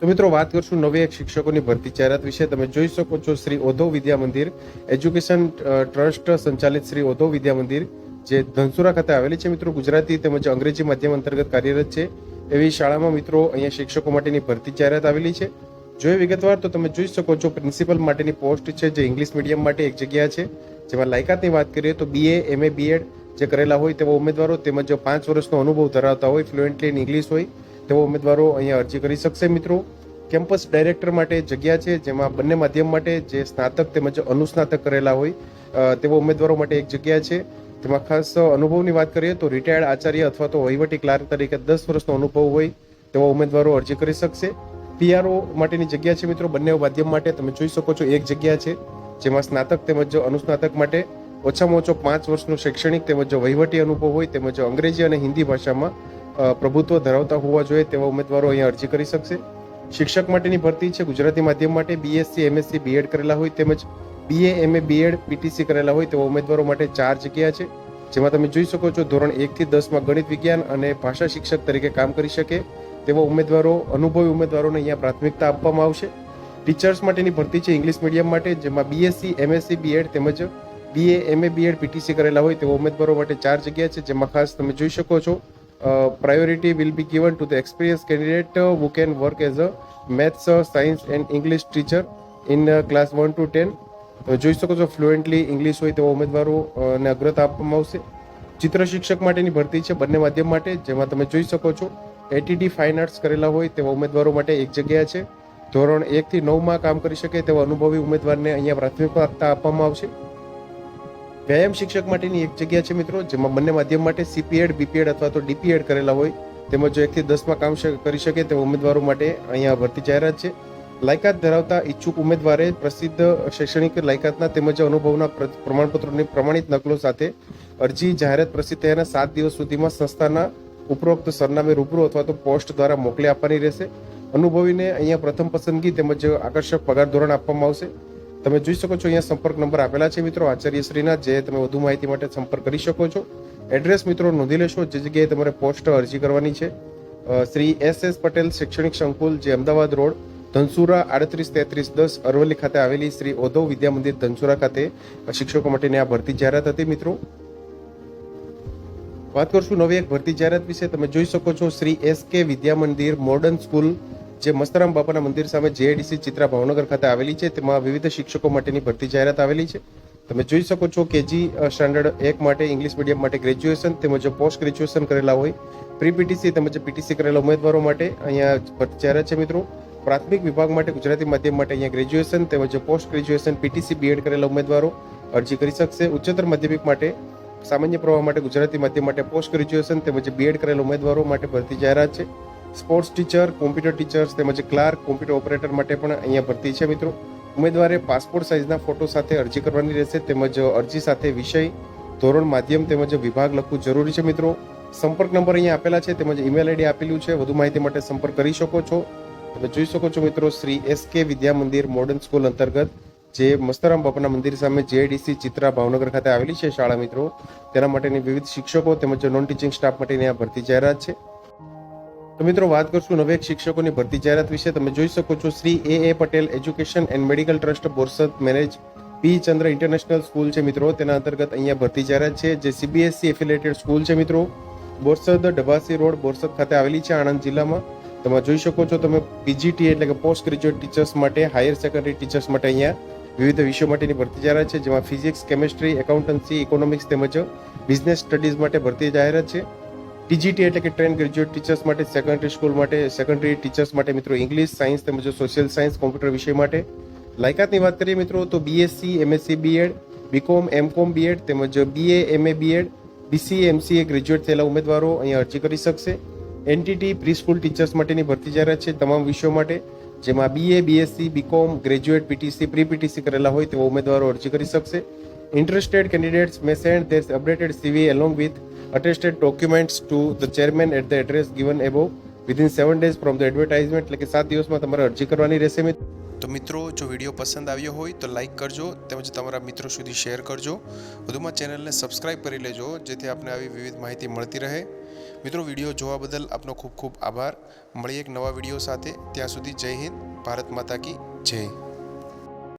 તો મિત્રો વાત કરશું નવી એક શિક્ષકોની ભરતી જાહેરાત વિશે. તમે જોઈ શકો છો શ્રી ઓધો વિદ્યા મંદિર એજ્યુકેશન ટ્રસ્ટ સંચાલિત શ્રી ઓધો વિદ્યા મંદિર, જે ધનસુરા ખાતે આવેલી છે મિત્રો ગુજરાતી તેમજ અંગ્રેજી માધ્યમ અંતર્ગત કાર્યરત છે. એવી શાળામાં મિત્રો અહીંયા શિક્ષકો માટેની ભરતી જાહેરાત આવેલી છે. જોઈએ વિગતવાર તો તમે જોઈ શકો છો પ્રિન્સિપલ માટેની પોસ્ટ છે, જે ઇંગ્લિશ મીડિયમ માટે એક જગ્યા છે. જેમાં લાયકાતની વાત કરીએ તો બીએ એમએ બીએડ જે કરેલા હોય તેવા ઉમેદવારો તેમજ પાંચ વર્ષનો અનુભવ ધરાવતા હોય ફ્લુએન્ટલી ઇન ઇંગ્લિશ હોય. તેવા ઉમેદવારો અહીંયા અરજી કરી શકશે મિત્રો. કેમ્પસ ડાયરેક્ટર માટે જગ્યા છે, જેમાં બંને માધ્યમ માટે જે સ્નાતક તેમજ અનુસ્નાતક કરેલા હોય તેવો ઉમેદવારો માટે એક જગ્યા છે. તેમાં ખાસ અનુભવની વાત કરીએ તો રિટાયર્ડ આચાર્ય અથવા તો વહીવટી ક્લાર્ક તરીકે દસ વર્ષનો અનુભવ હોય તેવા ઉમેદવારો અરજી કરી શકશે. પીઆરઓ માટેની જગ્યા છે મિત્રો, બંને માધ્યમ માટે તમે જોઈ શકો છો એક જગ્યા છે, જેમાં સ્નાતક તેમજ અનુસ્નાતક માટે ઓછામાં ઓછો પાંચ વર્ષનો શૈક્ષણિક તેમજ વહીવટી અનુભવ હોય, તેમજ અંગ્રેજી અને હિન્દી ભાષામાં પ્રભુત્વ ધરાવતા હોવા જોઈએ તેવા ઉમેદવારો અહીંયા અરજી કરી શકશે. શિક્ષક માટેની ભરતી છે. ગુજરાતી માધ્યમ માટે બીએસસી એમએસસી બીએડ કરેલા હોય તેમજ બીએ એમએ બીએડ પીટીસી કરેલા હોય તેવા ઉમેદવારો માટે ચાર જગ્યા છે. જેમાં તમે જોઈ શકો છો ધોરણ એકથી દસમાં ગણિત વિજ્ઞાન અને ભાષા શિક્ષક તરીકે કામ કરી શકે તેવા ઉમેદવારો, અનુભવી ઉમેદવારોને અહીંયા પ્રાથમિકતા આપવામાં આવશે. ટીચર્સ માટેની ભરતી છે ઇંગ્લિશ મીડિયમ માટે, જેમાં બીએસસી એમએસસી બીએડ તેમજ બીએ એમએ બીએડ પીટીસી કરેલા હોય તેવા ઉમેદવારો માટે ચાર જગ્યા છે. જેમાં ખાસ તમે જોઈ શકો છો priority will be given to the experience candidate who can work as a maths science and English teacher in class one to ten જોઈ શકો છો ફ્લુએન્ટલી ઇંગ્લિશ હોય તેવા ઉમેદવારોને અગ્રતા આપવામાં આવશે. ચિત્ર શિક્ષક માટેની ભરતી છે બંને માધ્યમ માટે, જેમાં તમે જોઈ શકો છો એટીડી ફાઇન આર્ટ્સ કરેલા હોય તેવા ઉમેદવારો માટે એક જગ્યા છે. ધોરણ એકથી નવમાં કામ કરી શકે તેવા અનુભવી ઉમેદવારને અહીંયા પ્રાથમિકતા આપવામાં આવશે. વ્યાયામ શિક્ષક માટેની એક જગ્યા છે મિત્રો, જેમાં બંને માધ્યમ માટે સીપીએડ બીપીએડ અથવા તો ડીપીએડ કરેલા હોય. તેમજ જો એકથી દસમાં કામ કરી શકે તેવા ઉમેદવારો માટે અહીંયા ભરતી જાહેરાત છે. લાયકાત ધરાવતા ઈચ્છુક ઉમેદવારે પ્રસિદ્ધ શૈક્ષણિક લાયકાતના તેમજ અનુભવના પ્ર- પ્રમાણપત્રોની પ્રમાણિત નકલો સાથે અરજી જાહેરાત પ્રસિદ્ધ થયાના સાત દિવસ સુધીમાં સંસ્થાના ઉપરોક્ત સરનામે રૂબરૂ અથવા તો પોસ્ટ દ્વારા મોકલી આપવાની રહેશે. અનુભવીને અહીંયા પ્રથમ પસંદગી તેમજ આકર્ષક પગાર ધોરણ આપવામાં આવશે. તમે જોઈ શકો છો, અહીંયા સંપર્ક નંબર આપેલા છે મિત્રો, આચાર્યશ્રીના, જે તમે વધુ માહિતી માટે સંપર્ક કરી શકો છો. એડ્રેસ મિત્રો નોંધી લેશો, જે જગ્યાએ તમારે પોસ્ટ અરજી કરવાની છે. શ્રી એસ એસ પટેલ શૈક્ષણિક સંકુલ, જે અમદાવાદ રોડ, ધનસુરા, આડત્રીસ તેત્રીસ દસ, અરવલ્લી ખાતે આવેલી શ્રી ઓધવ વિદ્યા મંદિર, ધનસુરા ખાતે શિક્ષકો માટેની આ ભરતી જાહેરાત હતી મિત્રો. વાત કરશું નવી એક ભરતી જાહેરાત વિશે. તમે જોઈ શકો છો, શ્રી એસ કે વિદ્યા મંદિર, મોડર્ન સ્કૂલ જે મસ્તરામ બાપાના મંદિર સામે જેઆઈડીસી ચિત્રા ભાવનગર ખાતે આવેલી છે. તેમાં વિવિધ શિક્ષકો માટેની ભરતી જાહેરાત આવેલી છે. તમે જોઈ શકો છો કેજી સ્ટાન્ડર્ડ એક માટે ઇંગ્લિશ મીડિયમ માટે ગ્રેજ્યુએશન તેમજ પોસ્ટ ગ્રેજ્યુએશન કરેલા હોય. પ્રી પીટીસી તેમજ પીટીસી કરેલા ઉમેદવારો માટે અહીંયા ભરતી જાહેરાત છે મિત્રો. પ્રાથમિક વિભાગ માટે ગુજરાતી માધ્યમ માટે અહીંયા ગ્રેજ્યુએશન તેમજ પોસ્ટ ગ્રેજ્યુએશન પીટીસી બીએડ કરેલા ઉમેદવારો અરજી કરી શકશે. ઉચ્ચતર માધ્યમિક માટે, સામાન્ય પ્રવાહ માટે ગુજરાતી માધ્યમ માટે પોસ્ટ ગ્રેજ્યુએશન તેમજ બીએડ કરેલા ઉમેદવારો માટે ભરતી જાહેરાત છે. સ્પોર્ટ્સ ટીચર, કોમ્પ્યુટર ટીચર્સ તેમજ ક્લાર્ક, કોમ્પ્યુટર ઓપરેટર માટે પણ અહીંયા ભરતી છે મિત્રો. ઉમેદવારે પાસપોર્ટ સાઇઝના ફોટો સાથે અરજી કરવાની રહેશે તેમજ અરજી સાથે વિષય, ધોરણ, માધ્યમ તેમજ વિભાગ લખવું જરૂરી છે મિત્રો. સંપર્ક નંબર અહીંયા આપેલા છે તેમજ ઈમેલ આઈડી આપેલું છે. વધુ માહિતી માટે સંપર્ક કરી શકો છો. તમે જોઈ શકો છો મિત્રો, શ્રી એસ કે વિદ્યા મંદિર મોડર્ન સ્કૂલ અંતર્ગત જે મસ્તરામ બાપાના મંદિર સામે જેઆઈડીસી ચિત્રા ભાવનગર ખાતે આવેલી છે શાળા મિત્રો. તેના માટેની વિવિધ શિક્ષકો તેમજ નોન ટીચિંગ સ્ટાફ માટેની આ ભરતી જાહેરાત છે. તો મિત્રો, વાત કરશું નવે શિક્ષકોની ભરતી જાહેરાત વિશે. તમે જોઈ શકો છો, Shri A. A. Patel education and medical trust Borsad manage P. Chandra international school છે મિત્રો. તેના અંતર્ગત અહીંયા ભરતી જાહેરાત છે, જે સીબીએસસી એફિલેટેડ સ્કૂલ છે મિત્રો. બોરસદ ડભાસી રોડ, બોરસદ ખાતે આવેલી છે, આણંદ જિલ્લામાં. તમે જોઈ શકો છો, તમે પીજીટી એટલે કે પોસ્ટ ગ્રેજ્યુએટ ટીચર્સ માટે હાયર સેકન્ડરી ટીચર્સ માટે અહીંયા વિવિધ વિષયો માટેની ભરતી જાહેરાત છે, જેમાં ફિઝિક્સ કેમેસ્ટ્રી એકાઉન્ટન્સી ઇકોનોમિક્સ તેમજ બિઝનેસ સ્ટડીઝ માટે ભરતી જાહેરાત છે. ટીજીટી એટલે કે ટ્રેન ગ્રેજ્યુએટ ટીચર્સ માટે સેકન્ડરી સ્કૂલ માટે સેકન્ડરી ટીચર્સ માટે મિત્રો ઇંગ્લિશ સાયન્સ તેમજ સોશિયલ સાયન્સ કોમ્પ્યુટર વિષય માટે. લાયકાતની વાત કરીએ મિત્રો, તો BSc MSc BEd BCom MCom BEd તેમજ BA MA BEd BCA MCA graduate થયેલા ઉમેદવારો અહીંયા અરજી કરી શકશે. એનટીટી પ્રી સ્કૂલ ટીચર્સ માટેની ભરતી જાહેરાત છે તમામ વિષયો માટે. જેમાં BA BSc BCom graduate PTC pre PTC કરેલા હોય તેવા ઉમેદવારો અરજી કરી શકશે. Interested candidates may send their updated CV along with attested documents to the chairman at the address given above within 7 days from the advertisement, એટલે કે સાત દિવસમાં તમારે અરજી કરવાની રહેશે તો મિત્રો, જો વીડિયો પસંદ આવ્યો હોય તો લાઈક કરજો, તેમજ તમારા મિત્રો સુધી શેર કરજો. વધુમાં ચેનલને સબસ્ક્રાઇબ કરી લેજો, જેથી આપને આવી વિવિધ માહિતી મળતી રહે. મિત્રો, વીડિયો જોવા બદલ આપનો ખૂબ ખૂબ આભાર. મળીએ એક નવા વીડિયો સાથે. ત્યાં સુધી જય હિન્દ, ભારત માતા કી જય.